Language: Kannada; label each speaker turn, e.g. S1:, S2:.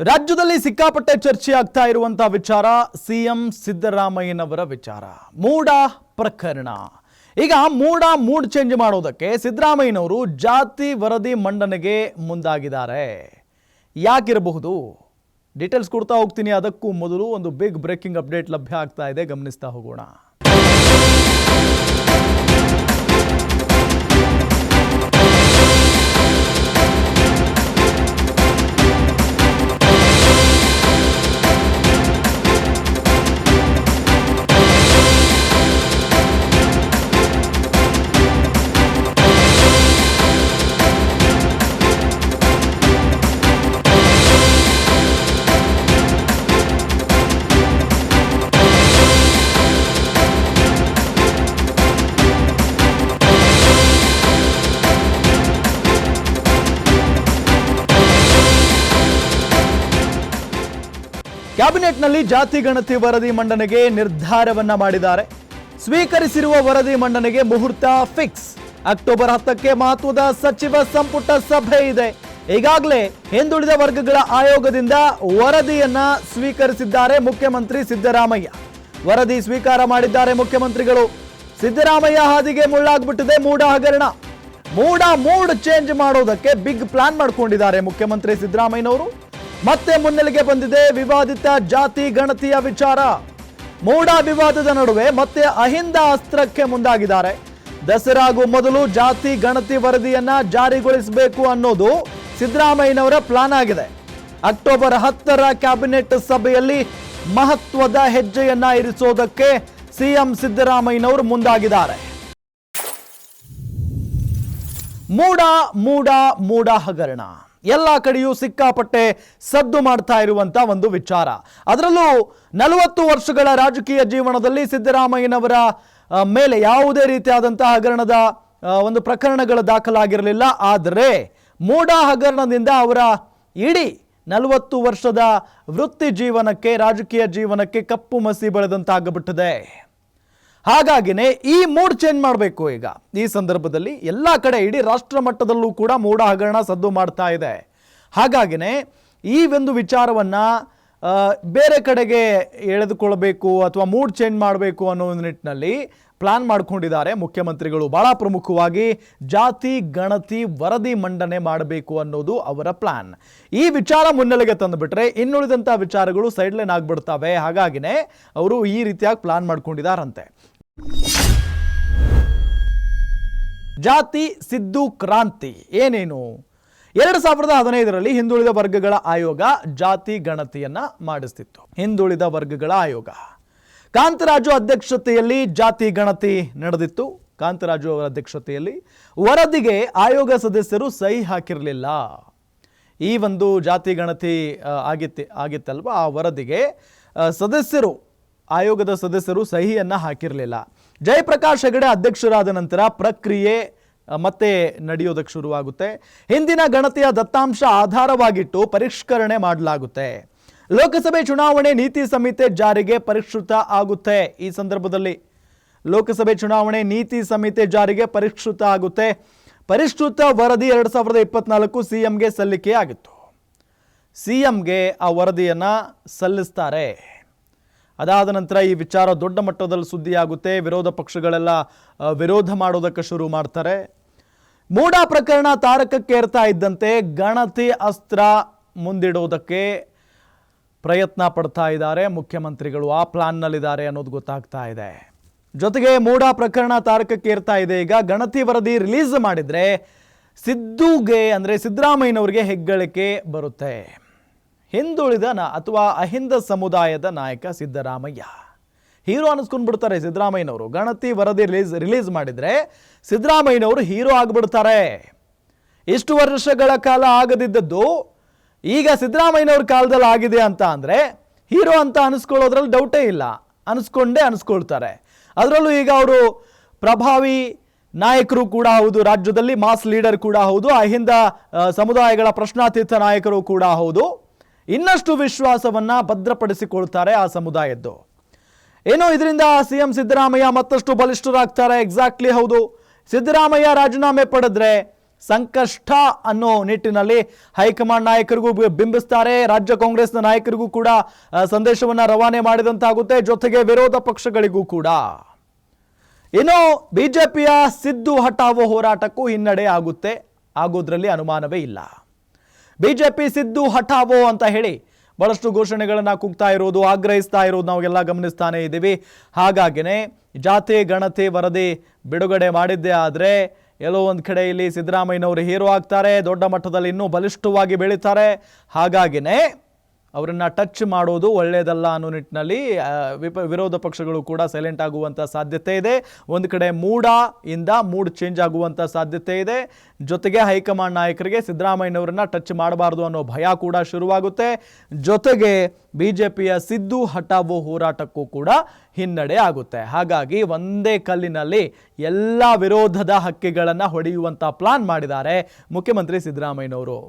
S1: ರಾಜ್ಯದಲ್ಲಿ ಸಿಕ್ಕಾಪಟ್ಟೆ ಚರ್ಚೆ ಆಗ್ತಾ ಇರುವಂತಹ ವಿಚಾರ, ಸಿಎಂ ಸಿದ್ದರಾಮಯ್ಯನವರ ವಿಚಾರ. ಮೂಡ ಪ್ರಕರಣ. ಈಗ ಮೂಡ ಮೂಡ್ ಚೇಂಜ್ ಮಾಡೋದಕ್ಕೆ ಸಿದ್ದರಾಮಯ್ಯನವರು ಜಾತಿ ವರದಿ ಮಂಡನೆಗೆ ಮುಂದಾಗಿದ್ದಾರೆ. ಯಾಕಿರಬಹುದು? ಡೀಟೇಲ್ಸ್ ಕೊಡ್ತಾ ಹೋಗ್ತೀನಿ. ಅದಕ್ಕೂ ಮೊದಲು ಒಂದು ಬಿಗ್ ಬ್ರೇಕಿಂಗ್ ಅಪ್ಡೇಟ್ ಲಭ್ಯ ಆಗ್ತಾ ಇದೆ. ಗಮನಿಸ್ತಾ ಹೋಗೋಣ. ಕ್ಯಾಬಿನೆಟ್ನಲ್ಲಿ ಜಾತಿ ಗಣತಿ ವರದಿ ಮಂಡನೆಗೆ ನಿರ್ಧಾರವನ್ನ ಮಾಡಿದ್ದಾರೆ. ಸ್ವೀಕರಿಸಿರುವ ವರದಿ ಮಂಡನೆಗೆ ಮುಹೂರ್ತ ಫಿಕ್ಸ್. ಅಕ್ಟೋಬರ್ ಹತ್ತಕ್ಕೆ ಮಹತ್ವದ ಸಚಿವ ಸಂಪುಟ ಸಭೆ ಇದೆ. ಈಗಾಗಲೇ ಹಿಂದುಳಿದ ವರ್ಗಗಳ ಆಯೋಗದಿಂದ ವರದಿಯನ್ನ ಸ್ವೀಕರಿಸಿದ್ದಾರೆ ಮುಖ್ಯಮಂತ್ರಿ ಸಿದ್ದರಾಮಯ್ಯ. ವರದಿ ಸ್ವೀಕಾರ ಮಾಡಿದ್ದಾರೆ ಮುಖ್ಯಮಂತ್ರಿಗಳು. ಸಿದ್ದರಾಮಯ್ಯ ಹಾದಿಗೆ ಮುಳ್ಳಾಗ್ಬಿಟ್ಟಿದೆ ಮೂಡ ಹಗರಣ. ಮೂಡ ಮೂಡ್ ಚೇಂಜ್ ಮಾಡೋದಕ್ಕೆ ಬಿಗ್ ಪ್ಲಾನ್ ಮಾಡ್ಕೊಂಡಿದ್ದಾರೆ ಮುಖ್ಯಮಂತ್ರಿ ಸಿದ್ದರಾಮಯ್ಯನವರು. ಮತ್ತೆ ಮುನ್ನೆಲೆಗೆ ಬಂದಿದೆ ವಿವಾದಿತ ಜಾತಿ ಗಣತಿಯ ವಿಚಾರ. ಮೂಡ ವಿವಾದದ ನಡುವೆ ಮತ್ತೆ ಅಹಿಂದ ಅಸ್ತ್ರಕ್ಕೆ ಮುಂದಾಗಿದ್ದಾರೆ. ದಸರಾಗೂ ಮೊದಲು ಜಾತಿ ಗಣತಿ ವರದಿಯನ್ನ ಜಾರಿಗೊಳಿಸಬೇಕು ಅನ್ನೋದು ಸಿದ್ದರಾಮಯ್ಯನವರ ಪ್ಲಾನ್ ಆಗಿದೆ. ಅಕ್ಟೋಬರ್ ಹತ್ತರ ಕ್ಯಾಬಿನೆಟ್ ಸಭೆಯಲ್ಲಿ ಮಹತ್ವದ ಹೆಜ್ಜೆಯನ್ನ ಇರಿಸೋದಕ್ಕೆ ಸಿಎಂ ಸಿದ್ದರಾಮಯ್ಯನವರು ಮುಂದಾಗಿದ್ದಾರೆ. ಮೂಡ ಮೂಡ ಮೂಡ ಹಗರಣ. ಎಲ್ಲ ಕಡೆಯೂ ಸಿಕ್ಕಾಪಟ್ಟೆ ಸದ್ದು ಮಾಡ್ತಾ ಇರುವಂಥ ಒಂದು ವಿಚಾರ. ಅದರಲ್ಲೂ ನಲವತ್ತು ವರ್ಷಗಳ ರಾಜಕೀಯ ಜೀವನದಲ್ಲಿ ಸಿದ್ದರಾಮಯ್ಯನವರ ಮೇಲೆ ಯಾವುದೇ ರೀತಿಯಾದಂತಹ ಹಗರಣದ ಒಂದು ಪ್ರಕರಣಗಳು ದಾಖಲಾಗಿರಲಿಲ್ಲ. ಆದರೆ ಮೂಡ ಹಗರಣದಿಂದ ಅವರ ಇಡೀ ನಲವತ್ತು ವರ್ಷದ ವೃತ್ತಿ ಜೀವನಕ್ಕೆ, ರಾಜಕೀಯ ಜೀವನಕ್ಕೆ ಕಪ್ಪು ಮಸಿ ಬೆಳೆದಂತಾಗಬಿಟ್ಟಿದೆ. ಹಾಗಾಗಿನೇ ಈ ಮೂಡ್ ಚೇಂಜ್ ಮಾಡಬೇಕು ಈಗ. ಈ ಸಂದರ್ಭದಲ್ಲಿ ಎಲ್ಲ ಕಡೆ ಇಡೀ ರಾಷ್ಟ್ರ ಮಟ್ಟದಲ್ಲೂ ಕೂಡ ಮೂಡ ಹಗರಣ ಸದ್ದು ಮಾಡ್ತಾ ಇದೆ. ಹಾಗಾಗಿನೇ ಈ ಒಂದು ವಿಚಾರವನ್ನು ಬೇರೆ ಕಡೆಗೆ ಎಳೆದುಕೊಳ್ಬೇಕು ಅಥವಾ ಮೂಡ್ ಚೇಂಜ್ ಮಾಡಬೇಕು ಅನ್ನೋ ನಿಟ್ಟಿನಲ್ಲಿ ಪ್ಲಾನ್ ಮಾಡ್ಕೊಂಡಿದ್ದಾರೆ ಮುಖ್ಯಮಂತ್ರಿಗಳು. ಬಹಳ ಪ್ರಮುಖವಾಗಿ ಜಾತಿ, ಗಣತಿ, ವರದಿ ಮಂಡನೆ ಮಾಡಬೇಕು ಅನ್ನೋದು ಅವರ ಪ್ಲಾನ್. ಈ ವಿಚಾರ ಮುನ್ನೆಲೆಗೆ ತಂದುಬಿಟ್ರೆ ಇನ್ನುಳಿದಂಥ ವಿಚಾರಗಳು ಸೈಡ್ಲೈನ್ ಆಗಿಬಿಡ್ತವೆ. ಹಾಗಾಗಿನೇ ಅವರು ಈ ರೀತಿಯಾಗಿ ಪ್ಲಾನ್ ಮಾಡ್ಕೊಂಡಿದ್ದಾರಂತೆ. ಜಾತಿ, ಸಿದ್ದು, ಕ್ರಾಂತಿ ಏನೇನು? ಎರಡು ಸಾವಿರದ ಹದಿನೈದರಲ್ಲಿ ಹಿಂದುಳಿದ ವರ್ಗಗಳ ಆಯೋಗ ಜಾತಿ ಗಣತಿಯನ್ನ ಮಾಡಿಸ್ತಿತ್ತು. ಹಿಂದುಳಿದ ವರ್ಗಗಳ ಆಯೋಗ. ಕಾಂತರಾಜು ಅಧ್ಯಕ್ಷತೆಯಲ್ಲಿ ಜಾತಿ ಗಣತಿ ನಡೆದಿತ್ತು. ಕಾಂತರಾಜು ಅವರ ಅಧ್ಯಕ್ಷತೆಯಲ್ಲಿ ವರದಿಗೆ ಆಯೋಗ ಸದಸ್ಯರು ಸಹಿ ಹಾಕಿರಲಿಲ್ಲ. ಈ ಒಂದು ಜಾತಿ ಗಣತಿ ಆಗಿತ್ತೆ, ಆಗಿತ್ತಲ್ವ? ಆ ವರದಿಗೆ ಸದಸ್ಯರು ಆಯೋಗದ ಸದಸ್ಯರು ಸಹಿಯನ್ನ ಹಾಕಿರಲಿಲ್ಲ. ಜಯಪ್ರಕಾಶ್ ಹೆಗಡೆ ಅಧ್ಯಕ್ಷರಾದ ನಂತರ ಪ್ರಕ್ರಿಯೆ ಮತ್ತೆ ನಡೆಯೋದಕ್ಕೆ ಶುರುವಾಗುತ್ತೆ. ಹಿಂದಿನ ಗಣತಿಯ ದತ್ತಾಂಶ ಆಧಾರವಾಗಿಟ್ಟು ಪರಿಷ್ಕರಣೆ ಮಾಡಲಾಗುತ್ತೆ. ಲೋಕಸಭೆ ಚುನಾವಣೆ ನೀತಿ ಸಂಹಿತೆ ಜಾರಿಗೆ ಪರಿಷ್ಕೃತ ಆಗುತ್ತೆ. ಈ ಸಂದರ್ಭದಲ್ಲಿ ಲೋಕಸಭೆ ಚುನಾವಣೆ ನೀತಿ ಸಂಹಿತೆ ಜಾರಿಗೆ ಪರಿಷ್ಕೃತ ಆಗುತ್ತೆ. ಪರಿಷ್ಕೃತ ವರದಿ ಎರಡು ಸಾವಿರದ ಇಪ್ಪತ್ನಾಲ್ಕು ಸಿಎಂಗೆ ಸಲ್ಲಿಕೆ ಆಗಿತ್ತು. ಸಿಎಂಗೆ ಆ ವರದಿಯನ್ನ ಸಲ್ಲಿಸ್ತಾರೆ. ಅದಾದ ನಂತರ ಈ ವಿಚಾರ ದೊಡ್ಡ ಮಟ್ಟದಲ್ಲಿ ಸುದ್ದಿಯಾಗುತ್ತೆ. ವಿರೋಧ ಪಕ್ಷಗಳೆಲ್ಲ ವಿರೋಧ ಮಾಡೋದಕ್ಕೆ ಶುರು ಮಾಡ್ತಾರೆ. ಮೂಡ ಪ್ರಕರಣ ತಾರಕಕ್ಕೆ ಏರ್ತಾ ಇದ್ದಂತೆ ಗಣತಿ ಅಸ್ತ್ರ ಮುಂದಿಡೋದಕ್ಕೆ ಪ್ರಯತ್ನ ಪಡ್ತಾ ಇದ್ದಾರೆ. ಮುಖ್ಯಮಂತ್ರಿಗಳು ಆ ಪ್ಲಾನ್ನಲ್ಲಿದ್ದಾರೆ ಅನ್ನೋದು ಗೊತ್ತಾಗ್ತಾ ಇದೆ. ಜೊತೆಗೆ ಮೂಡ ಪ್ರಕರಣ ತಾರಕಕ್ಕೆ ಏರ್ತಾ ಇದೆ. ಈಗ ಗಣತಿ ವರದಿ ರಿಲೀಸ್ ಮಾಡಿದರೆ ಸಿದ್ದುಗೆ ಅಂದರೆ ಸಿದ್ದರಾಮಯ್ಯನವರಿಗೆ ಹೆಗ್ಗಳಿಕೆ ಬರುತ್ತೆ. ಹಿಂದುಳಿದ ಅಥವಾ ಅಹಿಂದ ಸಮುದಾಯದ ನಾಯಕ ಸಿದ್ದರಾಮಯ್ಯ. ಹೀರೋ ಅನಿಸ್ಕೊಂಡು ಬಿಡ್ತಾರೆ ಸಿದ್ದರಾಮಯ್ಯನವರು. ಗಣತಿ ವರದಿ ರಿಲೀಸ್ ರಿಲೀಸ್ ಮಾಡಿದರೆ ಸಿದ್ದರಾಮಯ್ಯನವರು ಹೀರೋ ಆಗಿಬಿಡ್ತಾರೆ. ಇಷ್ಟು ವರ್ಷಗಳ ಕಾಲ ಆಗದಿದ್ದದ್ದು ಈಗ ಸಿದ್ದರಾಮಯ್ಯನವ್ರ ಕಾಲದಲ್ಲಿ ಆಗಿದೆ ಅಂತ ಅಂದರೆ ಹೀರೋ ಅಂತ ಅನಿಸ್ಕೊಳ್ಳೋದ್ರಲ್ಲಿ ಡೌಟೇ ಇಲ್ಲ. ಅನಿಸ್ಕೊಂಡೇ ಅನಿಸ್ಕೊಳ್ತಾರೆ. ಅದರಲ್ಲೂ ಈಗ ಅವರು ಪ್ರಭಾವಿ ನಾಯಕರು ಕೂಡ ಹೌದು, ರಾಜ್ಯದಲ್ಲಿ ಮಾಸ್ ಲೀಡರ್ ಕೂಡ ಹೌದು, ಅಹಿಂದ ಸಮುದಾಯಗಳ ಪ್ರಶ್ನಾತೀತ ನಾಯಕರು ಕೂಡ ಹೌದು. ಇನ್ನಷ್ಟು ವಿಶ್ವಾಸವನ್ನ ಭದ್ರಪಡಿಸಿಕೊಳ್ತಾರೆ ಆ ಸಮುದಾಯದ್ದು. ಏನೋ ಇದರಿಂದ ಸಿಎಂ ಸಿದ್ದರಾಮಯ್ಯ ಮತ್ತಷ್ಟು ಬಲಿಷ್ಠರಾಗ್ತಾರೆ. ಎಕ್ಸಾಕ್ಟ್ಲಿ ಹೌದು. ಸಿದ್ದರಾಮಯ್ಯ ರಾಜೀನಾಮೆ ಪಡೆದ್ರೆ ಸಂಕಷ್ಟ ಅನ್ನೋ ನಿಟ್ಟಿನಲ್ಲಿ ಹೈಕಮಾಂಡ್ ನಾಯಕರಿಗೂ ಬಿಂಬಿಸ್ತಾರೆ. ರಾಜ್ಯ ಕಾಂಗ್ರೆಸ್ನ ನಾಯಕರಿಗೂ ಕೂಡ ಸಂದೇಶವನ್ನು ರವಾನೆ ಮಾಡಿದಂತಾಗುತ್ತೆ. ಜೊತೆಗೆ ವಿರೋಧ ಪಕ್ಷಗಳಿಗೂ ಕೂಡ. ಇನ್ನು ಬಿಜೆಪಿಯ ಸಿದ್ದು ಹಠಾವೋ ಹೋರಾಟಕ್ಕೂ ಹಿನ್ನಡೆ ಆಗುತ್ತೆ. ಆಗೋದ್ರಲ್ಲಿ ಅನುಮಾನವೇ ಇಲ್ಲ. ಬಿಜೆಪಿ ಸಿದ್ದು ಹಠಾವೋ ಅಂತ ಹೇಳಿ ಬಹಳಷ್ಟು ಘೋಷಣೆಗಳನ್ನು ಕೂಗ್ತಾ ಇರೋದು, ಆಗ್ರಹಿಸ್ತಾ ಇರೋದು ನಾವೆಲ್ಲ ಗಮನಿಸ್ತಾನೆ ಇದ್ದೀವಿ. ಹಾಗಾಗಿನೇ ಜಾತಿ, ಗಣತಿ, ವರದಿ ಬಿಡುಗಡೆ ಮಾಡಿದ್ದೇ ಆದರೆ ಎಲ್ಲೋ ಒಂದು ಕಡೆ ಇಲ್ಲಿ ಸಿದ್ದರಾಮಯ್ಯನವರು ಹೀರೋ ಆಗ್ತಾರೆ, ದೊಡ್ಡ ಮಟ್ಟದಲ್ಲಿ ಇನ್ನೂ ಬಲಿಷ್ಠವಾಗಿ ಬೆಳೀತಾರೆ. ಹಾಗಾಗಿನೇ ಅವರನ್ನ ಟಚ್ ಮಾಡೋದು ಒಳ್ಳೆಯದಲ್ಲ ಅನ್ನೋ ನಿಟ್ಟಿನಲ್ಲಿ ವಿಪ, ವಿರೋಧ ಪಕ್ಷಗಳು ಕೂಡ ಸೈಲೆಂಟ್ ಆಗುವಂಥ ಸಾಧ್ಯತೆ ಇದೆ. ಒಂದು ಕಡೆ ಮೂಡ ಇಂದ ಮೂಡ್ ಚೇಂಜ್ ಆಗುವಂಥ ಸಾಧ್ಯತೆ ಇದೆ. ಜೊತೆಗೆ ಹೈಕಮಾಂಡ್ ನಾಯಕರಿಗೆ ಸಿದ್ದರಾಮಯ್ಯನವರನ್ನ ಟಚ್ ಮಾಡಬಾರ್ದು ಅನ್ನೋ ಭಯ ಕೂಡ ಶುರುವಾಗುತ್ತೆ. ಜೊತೆಗೆ ಬಿ ಜೆ ಪಿಯ ಸಿದ್ದು ಹಠಾವು ಹೋರಾಟಕ್ಕೂ ಕೂಡ ಹಿನ್ನಡೆ ಆಗುತ್ತೆ. ಹಾಗಾಗಿ ಒಂದೇ ಕಲ್ಲಿನಲ್ಲಿ ಎಲ್ಲ ವಿರೋಧದ ಹಕ್ಕಿಗಳನ್ನು ಹೊಡೆಯುವಂಥ ಪ್ಲಾನ್ ಮಾಡಿದ್ದಾರೆ ಮುಖ್ಯಮಂತ್ರಿ ಸಿದ್ದರಾಮಯ್ಯನವರು.